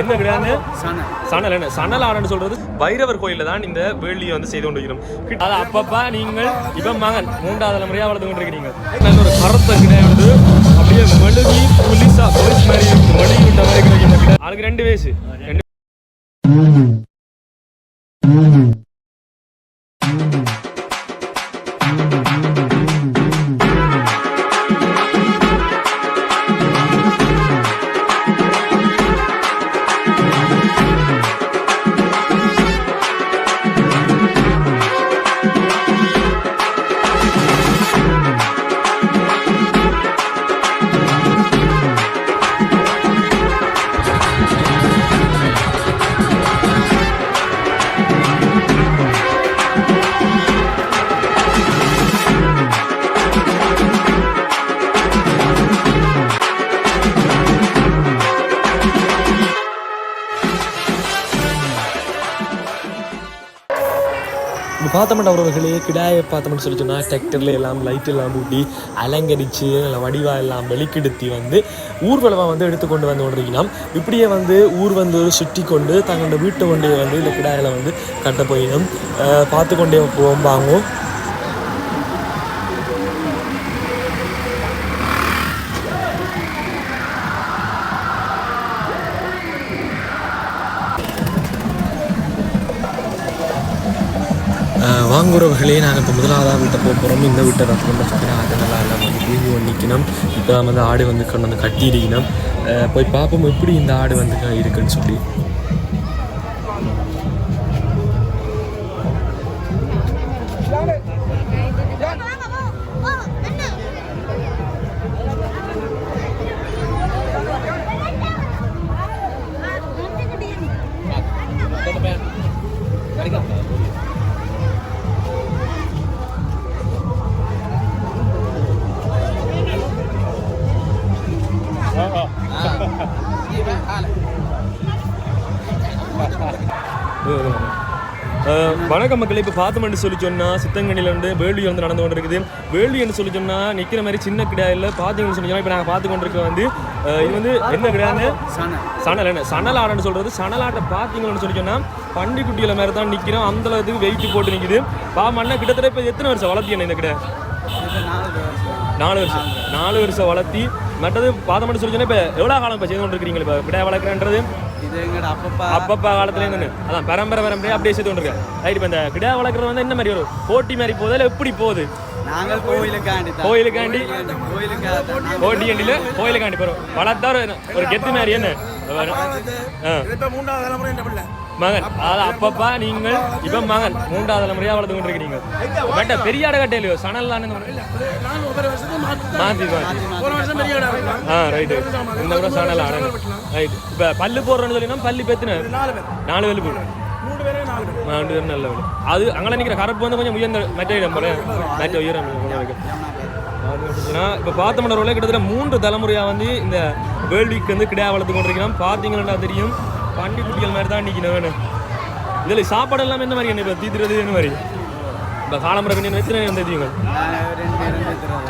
என்ன கிடையாது? சணல். என்ன? சணல் ஆடன்னு சொல்றது பைரவர் கோயில்ல தான் இந்த வேள்வியை வந்து செய்து கொண்டிருக்கிறோம். அது அப்பப்பா நீங்கள் இவன் மகன் மூன்றாவது தலைமுறையா வளர்த்து கொண்டிருக்கிறீங்க. நல்ல ஒரு கருத்த கிடையாது அப்படியே மெழுகி புலிசா போலீஸ் மாதிரி மெழுகி விட்ட மாதிரி கிடையாது அதுக்கு ரெண்டு வயசு ரெண்டு இப்போ பார்த்தோம்னா உறவுகளே கிடாயை பார்த்தோம்னு சொல்லி சொன்னால் டிராக்டர்ல எல்லாம் லைட் எல்லாம் ஊட்டி அலங்கரித்து நல்ல வடிவாக எல்லாம் வெளிக்கெடுத்தி வந்து ஊர்வலமாக வந்து எடுத்துக்கொண்டு வந்து கொண்டிருக்கலாம் இப்படியே வந்து ஊர் வந்து சுற்றி கொண்டு தங்களோட வீட்டை கொண்டே வந்து இந்த கிடாயில் வந்து கட்ட போயிடும். பார்த்து கொண்டே போவோம் வாங்கும் உறவுகளே நாங்கள் இப்போ முதலாவதாக வீட்டை போக போகிறோம் இந்த வீட்டை ரத்து பண்ண பார்த்தீங்கன்னா அது நல்லா எல்லாம் வந்து தூங்கி நிற்கணும் இப்போ வந்து ஆடு வந்து கொண்டு வந்து கட்டியிருக்கணும். போய் பார்ப்போம் எப்படி இந்த ஆடு வந்து இருக்குன்னு சொல்லி. அஹ் வணக்கம் மக்களே இப்போ பார்த்தோம்னு சொல்லி சொன்னால் சித்தங்கனில வந்து வேள்வி வந்து நடந்து கொண்டு இருக்குது வேள்வின்னு சொல்லி சொன்னால் நிற்கிற மாதிரி சின்ன கிடையாது பார்த்தீங்கன்னு சொல்லி சொன்னால் இப்போ நாங்கள் பார்த்து கொண்டிருக்க வந்து இது வந்து என்ன கிடையாது சணல். என்ன? சணல் ஆடன்னு சொல்றது சணல் ஆட்டை பார்த்தீங்கன்னு சொல்லி சொன்னா பண்டி குட்டியில மாதிரி தான் நிக்கிறோம். அந்த அளவுக்கு வெயிட் போட்டு நிக்குது. பா மண்ணை கிட்டத்தட்ட இப்போ எத்தனை வருஷம் வளர்த்தி என்ன இந்த கிட்ட இது நாலு வருஷம். நாலு வருஷம். வளர்த்தி மற்றது பாதமன்னு சொல்லி சொன்னா இப்போ எவ்வளோ காலம் இப்போ செய்து கொண்டு இருக்கிறீங்க இப்போ விட வளர்க்குறன்றது? அப்பப்பா? அப்பப்பா காலத்துல இருந்து அதான் பரம்பரை பரம்பரையா அப்படியே செய்து கொண்டு இருக்கேன் ரைட் இப்போ இந்த கிடா வளர்க்குறது வந்து என்ன மாதிரி ஒரு போட்டி மாதிரி போகுது? இல்லை எப்படி போகுது? நாங்கள் கோயிலுக்காண்டி கோயிலுக்காண்டி? அண்டியில் கோயிலுக்காண்டி போகிறோம் வளர்த்தா ஒரு ஒரு கெத்து மாதிரி என்ன? மூன்றாவது தலைமுறை என்ன பிள்ளை. மகன் அதாவது அப்பப்பா நீங்கள். இவன் மகன் மூன்றாவது முறையா வளர்த்து கொண்டிருக்கிறீங்க பட் பெரிய ஆட கட்டையிலையோ சணல் மாத்தி ஒரு வருஷம் ஆ ரைட்டு இந்த முறை சணல் ஆடணும் ரைட் இப்போ பல்லு போடுறோன்னு சொல்லினா பல்லு பெத்துன? நாலு வேலு போடும் நாலு பேர் ரெண்டு பேரும் நல்ல வேலை அது அங்கே நிற்கிற கரப்பு வந்து கொஞ்சம் உயர்ந்த மற்ற இடம் போல. மற்ற உயரம் இப்போ பார்த்தோம்னா ரோல கிட்டத்தட்ட மூன்று தலைமுறையாக வந்து இந்த வேள்விக்கு வந்து கிடையாது வளர்த்து கொண்டிருக்கிறோம் பார்த்தீங்கன்னா தெரியும் பண்டி குட்டிகள் மாதிரி தான் நிற்கணும் வேணும். இதில் சாப்பாடு எல்லாம் என்ன மாதிரி இப்போ தீத்துறது என்ன மாதிரி? இப்போ காலம்பரை பண்ணி எத்தனை நேரம் தெரியுங்க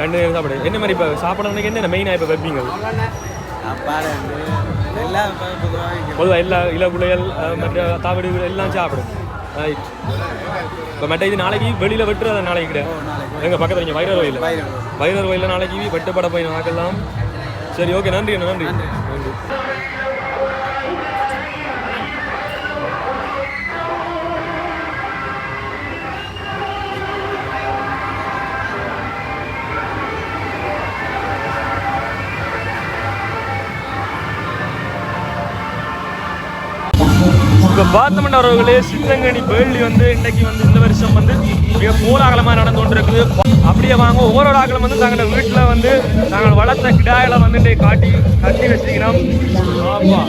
ரெண்டு நேரம் சாப்பாடு. என்ன மாதிரி இப்போ சாப்பாடு என்ன மெயினாக இப்போ வைப்பீங்க? பொதுவாக எல்லா இலகுலைகள் மற்ற தாவடி எல்லாம் சாப்பிடும். ரைட் இப்போ மற்ற இது நாளைக்கு வெளியில் வெட்டுறது நாளைக்கு கிடையாது எங்கள் பக்கத்தில் இங்கே வைரர் கோயில். வைரர் கோயிலில் நாளைக்கு வெட்டுப்பட போய் பார்க்கலாம் சரி ஓகே நன்றி. நன்றி. நன்றி. பார்த்தோம்னா அவர்களே சித்தங்கனி வேள்வி வந்து இன்னைக்கு வந்து இந்த வருஷம் வந்து மிக கோலாகலமாக நடந்து கொண்டிருக்குது. அப்படியே வாங்க ஒவ்வொரு ஆகலம் வந்து தங்களோட வீட்டில் வந்து நாங்கள் வளர்த்த கிடாயில வந்து இன்றைக்கு காட்டி கட்டி வச்சுக்கிறோம் ஆமா.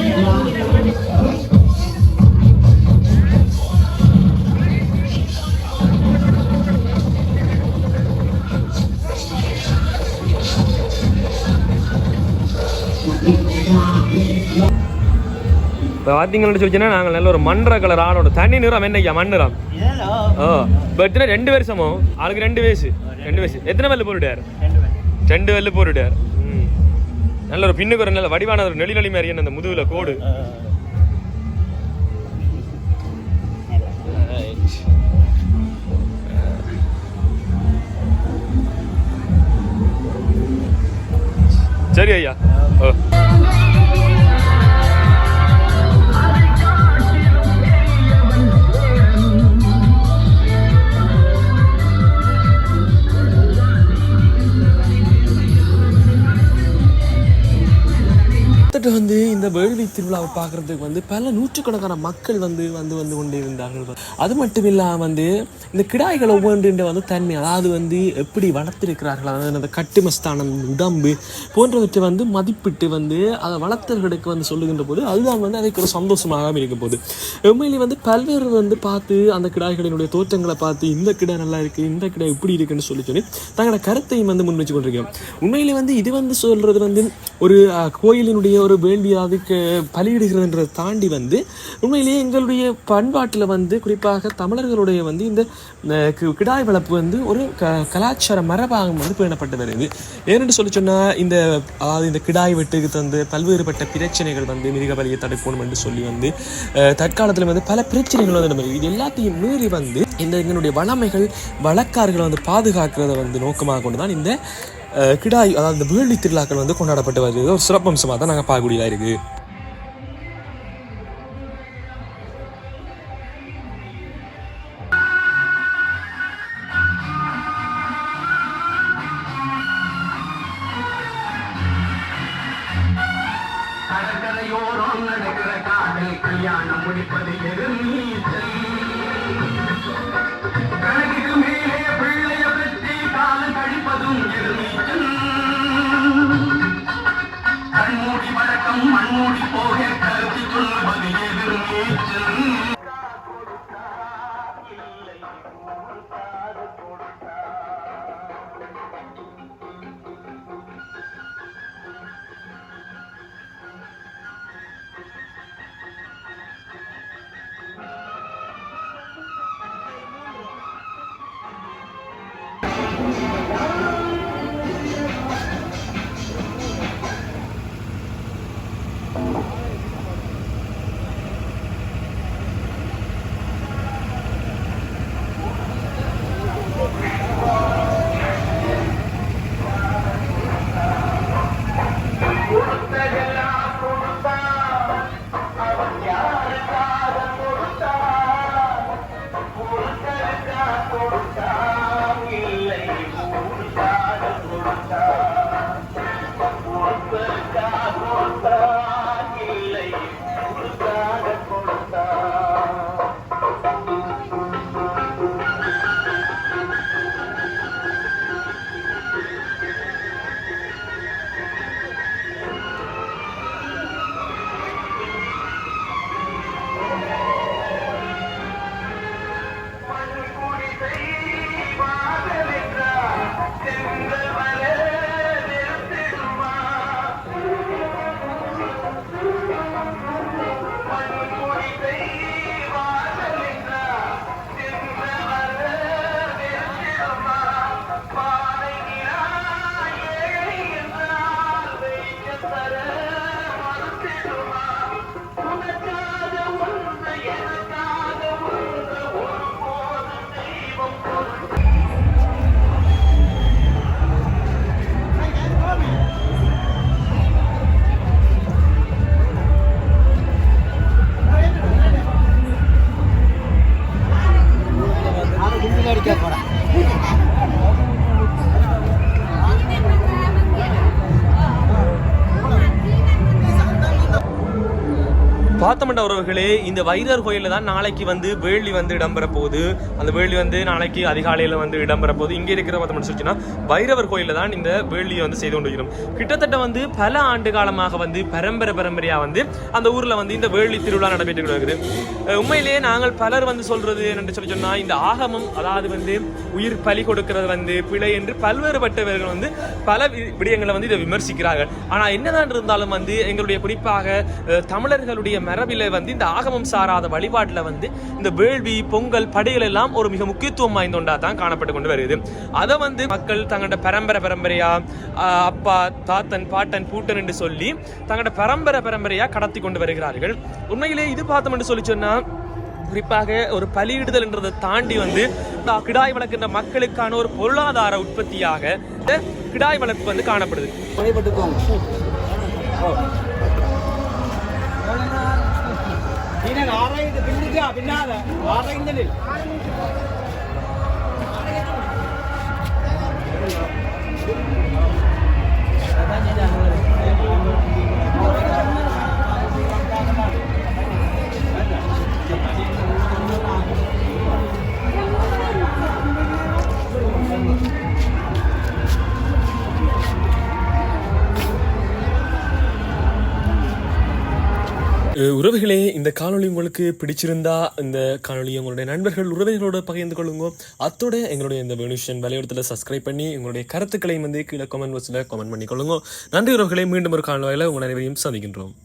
இப்போ பார்த்தீங்கன்னு சொல்லி நாங்கள் நல்ல ஒரு மன்ற கலர் ஆடோட தனி நிறம் என்னையா மண்ணிறம் ஓ பர்த்டே ரெண்டு வருஷமோ ஆளுக்கு ரெண்டு வயசு ரெண்டு வயசு எத்தனை வெள்ளு போட்டுட்டார்? ரெண்டு வெள்ளு. போட்டுட்டார். நல்ல ஒரு பின்னுக்கு ஒரு நல்ல வடிவான ஒரு நெளி நெளி மாதிரி அந்த முதுகில் கோடு. சரி ஐயா. ஓ. கிட்டத்தட்ட வந்து இந்த வேள்வி திருவிழாவை பார்க்குறதுக்கு வந்து பல நூற்றுக்கணக்கான மக்கள் வந்து வந்து வந்து கொண்டே இருந்தார்கள் அது மட்டும் இல்லாமல் வந்து இந்த கிடாய்கள் ஒவ்வொன்றின் வந்து தன்மை அதாவது வந்து எப்படி வளர்த்திருக்கிறார்கள் அதாவது அந்த கட்டுமஸ்தானம் உடம்பு போன்றவற்றை வந்து மதிப்பிட்டு வந்து அதை வளர்த்தவர்களுக்கு வந்து சொல்லுகின்ற போது அதுதான் வந்து அதுக்கு ஒரு சந்தோஷமாக இருக்க போகுது. உண்மையிலே வந்து பல்வேறு வந்து பார்த்து அந்த கிடாய்களினுடைய தோற்றங்களை பார்த்து இந்த கிடா நல்லா இருக்குது இந்த கிடா இப்படி இருக்குன்னு சொல்லி சொல்லி தங்களோட கருத்தையும் வந்து முன் வச்சு கொண்டிருக்கோம் உண்மையிலே வந்து இது வந்து சொல்கிறது வந்து ஒரு கோயிலினுடைய ஒரு வேள்வி அதுக்கு பலியிடுகிறதுன்றதை தாண்டி வந்து உண்மையிலேயே எங்களுடைய பண்பாட்டில் வந்து குறிப்பாக தமிழர்களுடைய வந்து இந்த கி- கிடாய் வளர்ப்பு வந்து ஒரு க கலாச்சார மரபாக வந்து பேணப்பட்டு வருது ஏன்னு சொல்லி சொன்னால் இந்த அதாவது இந்த கிடாய் வெட்டுக்கு தந்து பல்வேறுபட்ட பிரச்சனைகள் வந்து மிருக பலியை தடுக்கணும் என்று சொல்லி வந்து தற்காலத்தில் வந்து பல பிரச்சனைகள் வந்து நம்ம இது எல்லாத்தையும் மீறி வந்து இந்த எங்களுடைய வளமைகள் வழக்கார்களை வந்து பாதுகாக்கிறத வந்து நோக்கமாக கொண்டு தான் இந்த கிடாய் அதாவது இந்த வேள்வி திருவிழாக்கள் வந்து கொண்டாடப்பட்டு வருது ஒரு சிறப்பம்சமாக தான் நாங்கள் பார்க்கக்கூடியதாக இருக்குது நடக்கிற காதல் கல்யாணம் முடிப்பது எதிர்ந்து உறவுகளே இந்த வைரர் கோயிலில் தான் நாளைக்கு வந்து வேள்வி வந்து இடம்பெற போகுது அந்த வேள்வி வந்து நாளைக்கு அதிகாலையில் வந்து இடம்பெற போகுது இங்கே இருக்கிற பார்த்து சொல்லிச்சுன்னா வைரவர் கோயிலில் தான் இந்த வேள்வியை வந்து செய்து கொண்டு கொண்டிருக்கிறோம். கிட்டத்தட்ட வந்து பல ஆண்டு காலமாக வந்து பரம்பரை பரம்பரையாக வந்து அந்த ஊரில் வந்து இந்த வேள்வி திருவிழா நடைபெற்று வருகிறது உண்மையிலேயே நாங்கள் பலர் வந்து சொல்றது என்னன்னு சொல்லி சொன்னால் இந்த ஆகமம் அதாவது வந்து உயிர் பலி கொடுக்கிறது வந்து பிழை என்று பல்வேறுபட்டவர்கள் வந்து பல வி- விடயங்களை வந்து இதை விமர்சிக்கிறார்கள். ஆனால் என்னதான் இருந்தாலும் வந்து எங்களுடைய குறிப்பாக தமிழர்களுடைய மரபில் வந்து இந்த ஆகமம் சாராத வழிபாட்டில் வந்து இந்த வேள்வி பொங்கல் படைகள் எல்லாம் ஒரு மிக முக்கியத்துவம் வாய்ந்த ஒன்றா தான் காணப்பட்டு கொண்டு வருது அதை வந்து மக்கள் தங்களோட பரம்பரை பரம்பரையா அப்பா தாத்தன் பாட்டன் பூட்டன் என்று சொல்லி தங்களோட பரம்பரை பரம்பரையா கடத்தி கொண்டு வருகிறார்கள். உண்மையிலே இது பார்த்தோம் என்று சொல்லி சொன்னா குறிப்பாக ஒரு பலியிடுதல்ன்றதை தாண்டி வந்து கிடாய் வளர்க்கின்ற மக்களுக்கான ஒரு பொருளாதார உற்பத்தியாக இந்த கிடாய் வளர்ப்பு வந்து காணப்படுது. దీని ఆరైదు బిల్లుగా విన్నారా ఆరైందని உறவுகளே இந்த காணொளி உங்களுக்கு பிடிச்சிருந்தா இந்த காணொளியை உங்களுடைய நண்பர்கள் உறவுகளோட பகிர்ந்து கொள்ளுங்க. அத்தோட எங்களுடைய இந்த வெனுஷன் வலையுறத்தில் சப்ஸ்கிரைப் பண்ணி உங்களுடைய கருத்துக்களையும் வந்து கீழே கமெண்ட் பாக்ஸில் கமெண்ட் பண்ணி கொள்ளுங்க நன்றி உறவுகளை மீண்டும் ஒரு காணொலியில் உங்கள் அனைவரையும் சந்திக்கின்றோம்.